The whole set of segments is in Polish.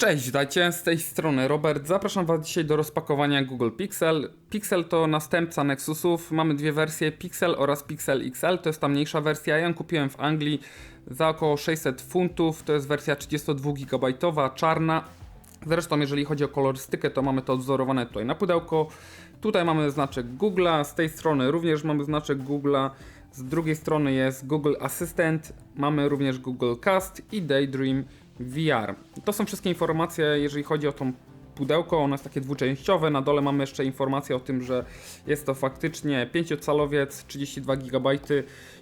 Cześć, witajcie, z tej strony Robert. Zapraszam Was dzisiaj do rozpakowania Google Pixel. Pixel to następca Nexusów. Mamy dwie wersje, Pixel oraz Pixel XL. To jest ta mniejsza wersja. Ja ją kupiłem w Anglii za około 600 funtów. To jest wersja 32 GB, czarna. Zresztą, jeżeli chodzi o kolorystykę, to mamy to odzorowane tutaj na pudełko. Tutaj mamy znaczek Google'a, z tej strony również mamy znaczek Google'a. Z drugiej strony jest Google Assistant, mamy również Google Cast i Daydream VR. To są wszystkie informacje, jeżeli chodzi o tą pudełko, ono jest takie dwuczęściowe. Na dole mamy jeszcze informację o tym, że jest to faktycznie 5-calowiec, 32 GB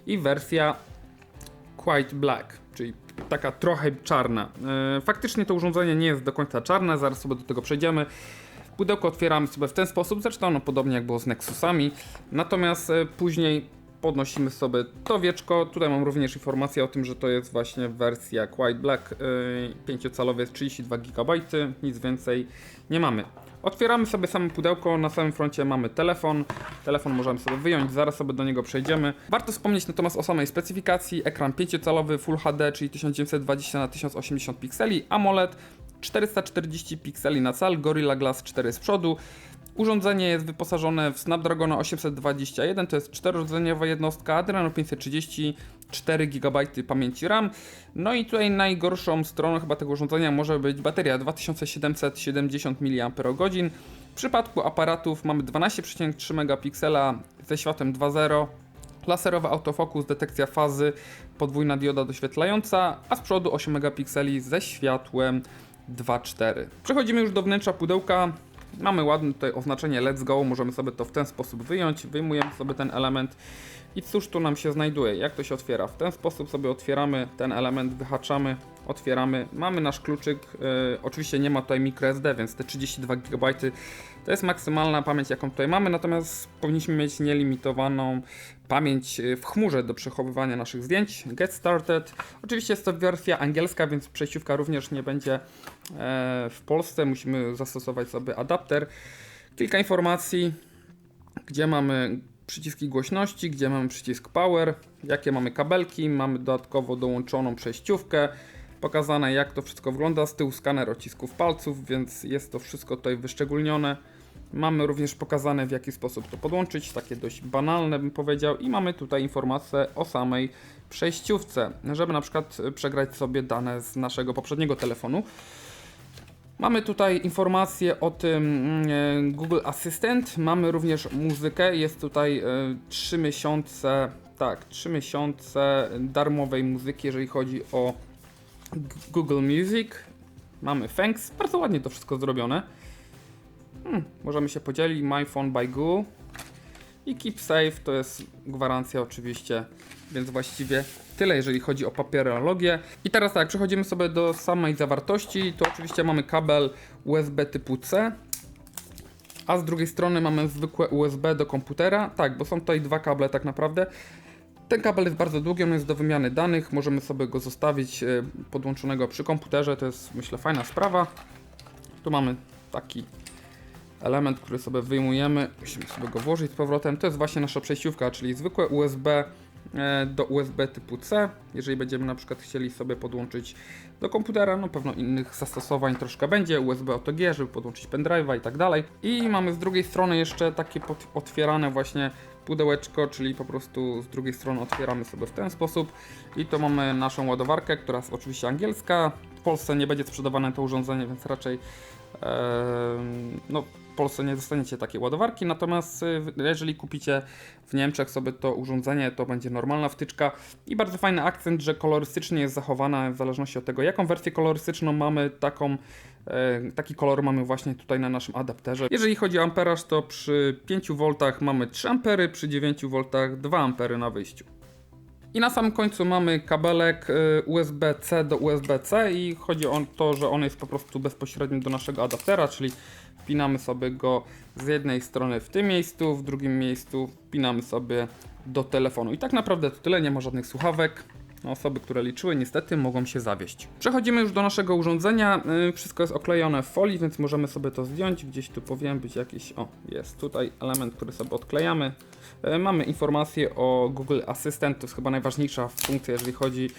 i wersja Quite Black, czyli taka trochę czarna. E, Faktycznie to urządzenie nie jest do końca czarne, zaraz sobie do tego przejdziemy. Pudełko otwieramy sobie w ten sposób, zresztą no, podobnie jak było z Nexusami. Natomiast e, później podnosimy sobie to wieczko. Tutaj mam również informację o tym, że to jest właśnie wersja Quite Black, yy, 5-calowy jest 32 GB, nic więcej nie mamy. Otwieramy sobie samo pudełko, na samym froncie mamy telefon. Telefon możemy sobie wyjąć, zaraz sobie do niego przejdziemy. Warto wspomnieć natomiast o samej specyfikacji. Ekran 5-calowy Full HD, czyli 1920 x 1080 pikseli, AMOLED 440 pikseli na cal, Gorilla Glass 4 z przodu. Urządzenie jest wyposażone w Snapdragona 821, to jest czterodzeniowa jednostka, Adreno 530, 4 GB pamięci RAM. No i tutaj najgorszą stroną chyba tego urządzenia może być bateria 2770 mAh. W przypadku aparatów mamy 12,3 megapiksela ze światłem 2.0, laserowy autofokus, detekcja fazy, podwójna dioda doświetlająca, a z przodu 8 megapikseli ze światłem 2.4. Przechodzimy już do wnętrza pudełka. Mamy ładne tutaj oznaczenie Let's Go, możemy sobie to w ten sposób wyjąć, wyjmujemy sobie ten element i cóż tu nam się znajduje, jak to się otwiera. W ten sposób sobie otwieramy ten element, wyhaczamy, otwieramy, mamy nasz kluczyk, yy, oczywiście nie ma tutaj microSD, więc te 32 GB to jest maksymalna pamięć jaką tutaj mamy, natomiast powinniśmy mieć nielimitowaną pamięć w chmurze do przechowywania naszych zdjęć. Get Started. Oczywiście jest to wersja angielska, więc przejściówka również nie będzie e, w Polsce. Musimy zastosować sobie adapter. Kilka informacji, gdzie mamy przyciski głośności, gdzie mamy przycisk power, jakie mamy kabelki, mamy dodatkowo dołączoną przejściówkę, pokazane jak to wszystko wygląda, z tyłu skaner odcisków palców, więc jest to wszystko tutaj wyszczególnione. Mamy również pokazane w jaki sposób to podłączyć, takie dość banalne bym powiedział i mamy tutaj informację o samej przejściówce, żeby na przykład przegrać sobie dane z naszego poprzedniego telefonu. Mamy tutaj informacje o tym e, Google Assistant, mamy również muzykę, jest tutaj 3 miesiące, tak, 3 miesiące darmowej muzyki, jeżeli chodzi o Google Music. Mamy Thanks, bardzo ładnie to wszystko zrobione. Hmm, możemy się podzielić, My Phone by Google i Keep Safe to jest gwarancja oczywiście, więc właściwie tyle jeżeli chodzi o papierologię. I teraz tak, przechodzimy sobie do samej zawartości, to oczywiście mamy kabel USB typu C, a z drugiej strony mamy zwykłe USB do komputera, tak, bo są tutaj dwa kable tak naprawdę. Ten kabel jest bardzo długi, on jest do wymiany danych, możemy sobie go zostawić e, podłączonego przy komputerze, to jest myślę fajna sprawa. Tu mamy taki element, który sobie wyjmujemy, musimy sobie go włożyć z powrotem. To jest właśnie nasza przejściówka, czyli zwykłe USB e, do USB typu C. Jeżeli będziemy na przykład chcieli sobie podłączyć do komputera, no pewno innych zastosowań troszkę będzie, USB OTG, żeby podłączyć pendrive'a i tak dalej. I mamy z drugiej strony jeszcze takie otwierane właśnie pudełeczko, czyli po prostu z drugiej strony otwieramy sobie w ten sposób i to mamy naszą ładowarkę, która jest oczywiście angielska. Polsce nie będzie sprzedawane to urządzenie, więc raczej no, w Polsce nie dostaniecie takiej ładowarki, natomiast y, jeżeli kupicie w Niemczech sobie to urządzenie, to będzie normalna wtyczka i bardzo fajny akcent, że kolorystycznie jest zachowana w zależności od tego, jaką wersję kolorystyczną mamy, taką, e, taki kolor mamy właśnie tutaj na naszym adapterze. Jeżeli chodzi o amperaż, to przy 5 V mamy 3 ampery, przy 9 V 2 ampery na wyjściu. I na samym końcu mamy kabelek y, USB-C do USB-C i chodzi o to, że on jest po prostu bezpośrednio do naszego adaptera, czyli wpinamy sobie go z jednej strony w tym miejscu, w drugim miejscu wpinamy sobie do telefonu. I tak naprawdę to tyle, nie ma żadnych słuchawek. Osoby, które liczyły, niestety mogą się zawieść. Przechodzimy już do naszego urządzenia. Y, wszystko jest oklejone w folii, więc możemy sobie to zdjąć. Gdzieś tu powinien być jakiś. O, jest tutaj element, który sobie odklejamy. Y, mamy informację o Google Assistant. To jest chyba najważniejsza funkcja, jeżeli chodzi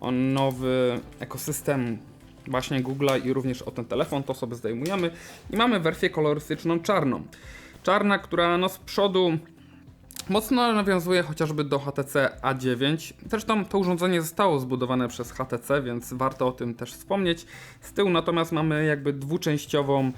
o nowy ekosystem właśnie Google'a i również o ten telefon, to sobie zdejmujemy. I mamy wersję kolorystyczną czarną. Czarna, która no z przodu mocno nawiązuje chociażby do HTC A9. Zresztą to urządzenie zostało zbudowane przez HTC, więc warto o tym też wspomnieć. Z tyłu natomiast mamy jakby dwuczęściową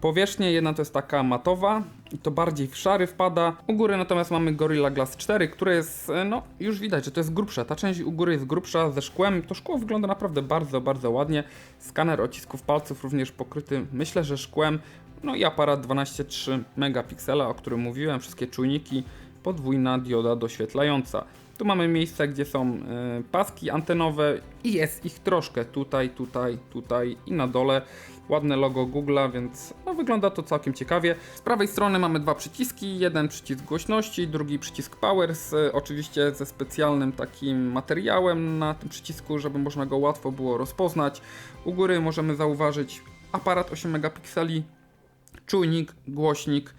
powierzchnię. Jedna to jest taka matowa i to bardziej w szary wpada. U góry natomiast mamy Gorilla Glass 4, które jest, no już widać, że to jest grubsze. Ta część u góry jest grubsza ze szkłem. To szkło wygląda naprawdę bardzo, bardzo ładnie. Skaner odcisków palców również pokryty, myślę, że szkłem. No i aparat 12,3 megapiksela, o którym mówiłem, wszystkie czujniki, podwójna dioda doświetlająca. Tu mamy miejsce, gdzie są e, paski antenowe i jest ich troszkę tutaj, tutaj, tutaj i na dole. Ładne logo Google'a, więc no, wygląda to całkiem ciekawie. Z prawej strony mamy dwa przyciski, jeden przycisk głośności, drugi przycisk power, oczywiście ze specjalnym takim materiałem na tym przycisku, żeby można go łatwo było rozpoznać. U góry możemy zauważyć aparat 8 megapikseli, czujnik, głośnik.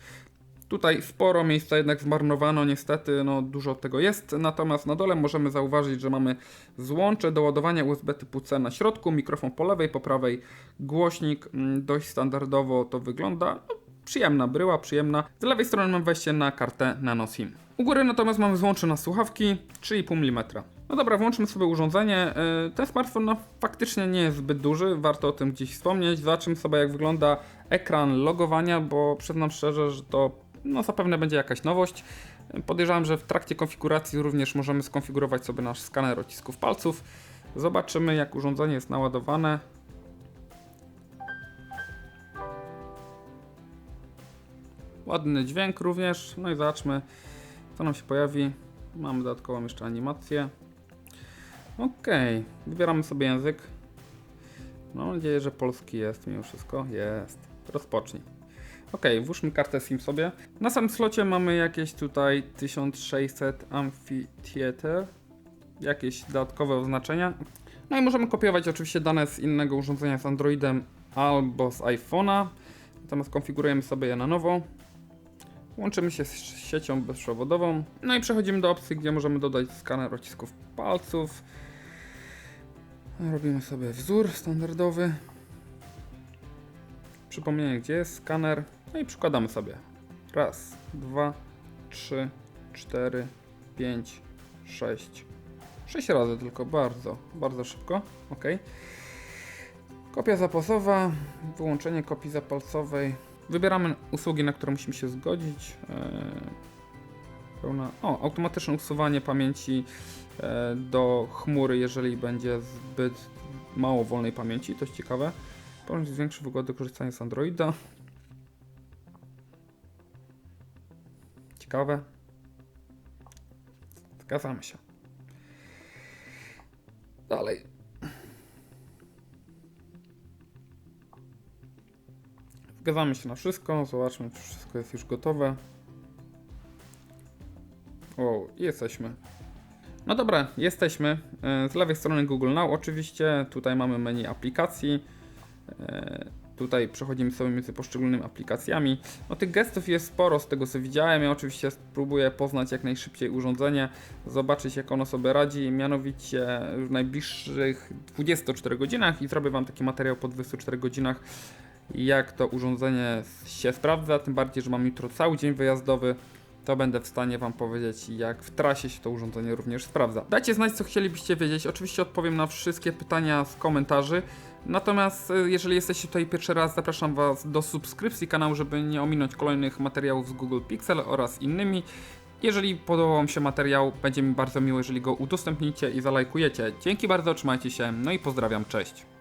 Tutaj sporo miejsca jednak zmarnowano, niestety, no dużo tego jest. Natomiast na dole możemy zauważyć, że mamy złącze do ładowania USB typu C na środku, mikrofon po lewej, po prawej głośnik. Mm, Dość standardowo to wygląda. No, przyjemna bryła, przyjemna. Z lewej strony mam wejście na kartę nano SIM. U góry natomiast mamy złącze na słuchawki 3,5 mm. No dobra, włączmy sobie urządzenie. Yy, Ten smartfon no, faktycznie nie jest zbyt duży, warto o tym gdzieś wspomnieć. Zobaczymy sobie jak wygląda ekran logowania, bo przyznam szczerze, że to no, zapewne będzie jakaś nowość. Podejrzewam, że w trakcie konfiguracji również możemy skonfigurować sobie nasz skaner odcisków palców. Zobaczymy jak urządzenie jest naładowane. Ładny dźwięk również. No i zobaczmy, co nam się pojawi. Mamy dodatkową jeszcze animację. Ok, wybieramy sobie język. Mam nadzieję, że polski jest mimo wszystko. Jest. Rozpocznij. Ok, włóżmy kartę SIM sobie. Na samym slocie mamy jakieś tutaj 1600 Amphitheater. Jakieś dodatkowe oznaczenia. No i możemy kopiować oczywiście dane z innego urządzenia z Androidem albo z iPhone'a. Natomiast konfigurujemy sobie je na nowo. Łączymy się z siecią bezprzewodową. No i przechodzimy do opcji, gdzie możemy dodać skaner odcisków palców. Robimy sobie wzór standardowy. Przypomnienie, gdzie jest skaner. No i przykładamy sobie. Raz, dwa, trzy, cztery, pięć, sześć. Sześć razy tylko, bardzo, bardzo szybko. Ok. Kopia zapasowa, wyłączenie kopii zapalcowej. Wybieramy usługi, na które musimy się zgodzić. Eee, pełna. O, automatyczne usuwanie pamięci e, do chmury, jeżeli będzie zbyt mało wolnej pamięci. To jest ciekawe. Ponieważ zwiększy wygodę korzystania z Androida. Ciekawe. Zgadzamy się. Dalej. Zgadzamy się na wszystko. Zobaczmy, czy wszystko jest już gotowe. O, jesteśmy. No dobra, jesteśmy. E, Z lewej strony Google Now oczywiście. Tutaj mamy menu aplikacji. Tutaj przechodzimy sobie między poszczególnymi aplikacjami. No tych gestów jest sporo z tego co widziałem. Ja oczywiście spróbuję poznać jak najszybciej urządzenie, zobaczyć jak ono sobie radzi, mianowicie w najbliższych 24 godzinach i zrobię Wam taki materiał po 24 godzinach jak to urządzenie się sprawdza, tym bardziej, że mam jutro cały dzień wyjazdowy, to będę w stanie Wam powiedzieć, jak w trasie się to urządzenie również sprawdza. Dajcie znać, co chcielibyście wiedzieć. Oczywiście odpowiem na wszystkie pytania z komentarzy. Natomiast y, jeżeli jesteście tutaj pierwszy raz, zapraszam Was do subskrypcji kanału, żeby nie ominąć kolejnych materiałów z Google Pixel oraz innymi. Jeżeli podobał Wam się materiał, będzie mi bardzo miło, jeżeli go udostępnicie i zalajkujecie. Dzięki bardzo, trzymajcie się, no i pozdrawiam, cześć.